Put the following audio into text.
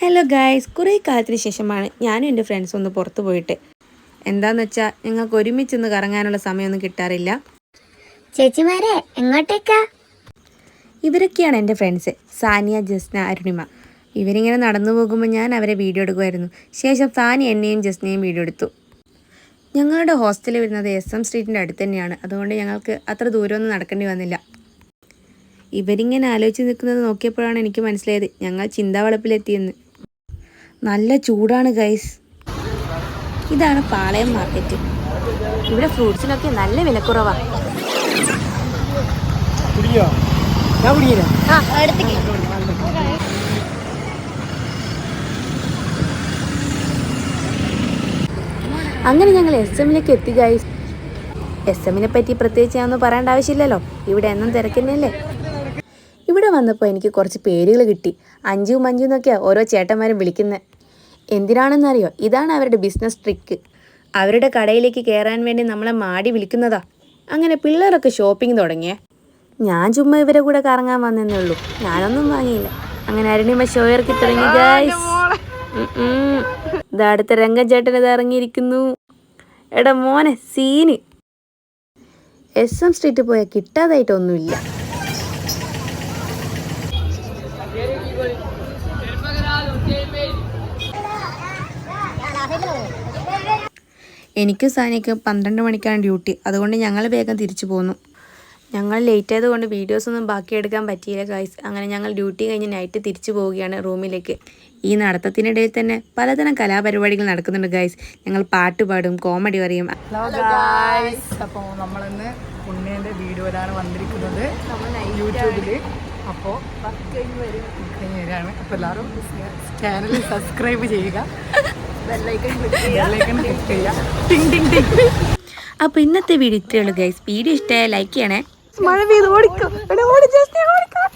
Hello guys കുറേ കാലത്തിന് ശേഷമാണ് ഞാനും എന്റെ ഫ്രണ്ട്സും ഒന്ന് പുറത്ത് പോയിട്ട്. എന്താന്ന് വെച്ചാൽ ഞങ്ങൾക്ക് ഒരുമിച്ചൊന്ന് കറങ്ങാനുള്ള സമയമൊന്നും കിട്ടാറില്ല. ചേച്ചിമാരെ എങ്ങോട്ടേക്കാ? ഇവരൊക്കെയാണ് എന്റെ ഫ്രണ്ട്സ് സാനിയ ജസ്ന അരുണിമ. ഇവരിങ്ങനെ നടന്നു പോകുമ്പോൾ ഞാൻ അവരെ വീഡിയോ എടുക്കുമായിരുന്നു. ശേഷം സാനി എന്നെയും ജസ്നയും വീഡിയോ എടുത്തു. ഞങ്ങളുടെ ഹോസ്റ്റൽ വരുന്നത് എസ് എം സ്ട്രീറ്റിന്റെ അടുത്ത് തന്നെയാണ്. അതുകൊണ്ട് ഞങ്ങൾക്ക് അത്ര ദൂരമൊന്നും നടക്കേണ്ടി വന്നില്ല. ഇവരിങ്ങനെ ആലോചിച്ച് നിൽക്കുന്നത് നോക്കിയപ്പോഴാണ് എനിക്ക് മനസ്സിലായത് ഞങ്ങൾ ചിന്താവളപ്പിലെത്തിയെന്ന്. നല്ല ചൂടാണ് ഗൈസ് ഇതാണ് പാളയം മാർക്കറ്റ് ഇവിടെ ഫ്രൂട്ട്സിനൊക്കെ നല്ല വിലക്കുറവാണ് അങ്ങനെ ഞങ്ങൾ എസ് എമ്മിലേക്ക് എത്തി ഗൈസ് എസ് എമ്മിനെ പറ്റി പ്രത്യേകിച്ച് ഞാനൊന്നും പറയേണ്ട ആവശ്യമില്ലല്ലോ. ഇവിടെ എന്നും തിരക്കുന്നല്ലേ ഇവിടെ വന്നപ്പോൾ എനിക്ക് കുറച്ച് പേരുകൾ കിട്ടി. അഞ്ചു മഞ്ജു എന്നൊക്കെയാണ് ഓരോ ചേട്ടന്മാരും വിളിക്കുന്നത് എന്തിനാണെന്നറിയോ? ഇതാണ് അവരുടെ ബിസിനസ് ട്രിക്ക് അവരുടെ കടയിലേക്ക് കയറാൻ വേണ്ടി നമ്മളെ മാടി വിളിക്കുന്നതാ. അങ്ങനെ പിള്ളേരൊക്കെ ഷോപ്പിംഗ് തുടങ്ങിയേ. ഞാൻ ചുമ്മാ ഇവരെ കൂടെ കറങ്ങാൻ വന്നേ ഉള്ളൂ. ഞാനൊന്നും വാങ്ങിയില്ല. അങ്ങനെ അരുണിമ ഷോ ഇറക്കി തുടങ്ങി ഗൈസ് ഇതാ അടുത്ത രംഗം ചേട്ടൻ ഇത് ഇറങ്ങിയിരിക്കുന്നു. എടാ മോനെ സീന്. എസ് എം സ്ട്രീറ്റ് പോയാൽ കിട്ടാതായിട്ടൊന്നുമില്ല. എനിക്കും സാനിക്ക് പന്ത്രണ്ട് മണിക്കാണ് ഡ്യൂട്ടി. അതുകൊണ്ട് ഞങ്ങൾ വേഗം തിരിച്ചു പോന്നു. ഞങ്ങൾ ലേറ്റ് ആയതുകൊണ്ട് വീഡിയോസൊന്നും ബാക്കിയെടുക്കാൻ പറ്റിയില്ല ഗൈസ് അങ്ങനെ ഞങ്ങൾ ഡ്യൂട്ടി കഴിഞ്ഞ് നൈറ്റ് തിരിച്ചു പോവുകയാണ് റൂമിലേക്ക്. ഈ നടത്തത്തിനിടയിൽ തന്നെ പലതരം കലാപരിപാടികൾ നടക്കുന്നുണ്ട് ഗൈസ് ഞങ്ങൾ പാട്ട് പാടും കോമഡി പറയും. അപ്പോൾ നമ്മളിന്ന് വീഡിയോ വീഡിയോയിലാണ് വന്നിരിക്കുന്നത് യൂട്യൂബിൽ അപ്പോൾ കഴിഞ്ഞ് വരികയാണ്. അപ്പോൾ എല്ലാവരും ചാനൽ സബ്സ്ക്രൈബ് ചെയ്യുക. അപ്പോൾ ഇന്നത്തെ വീഡിയോ ഇത്രയേ ഉള്ളൂ ഗൈസ് വീഡിയോ ഇഷ്ടമായ ലൈക്ക് ചെയ്യണേ. മഴ പെയ്ത് ഓടിക്കും. എടാ ഓടി ജസ്റ്റ് ഓടിക്കാം.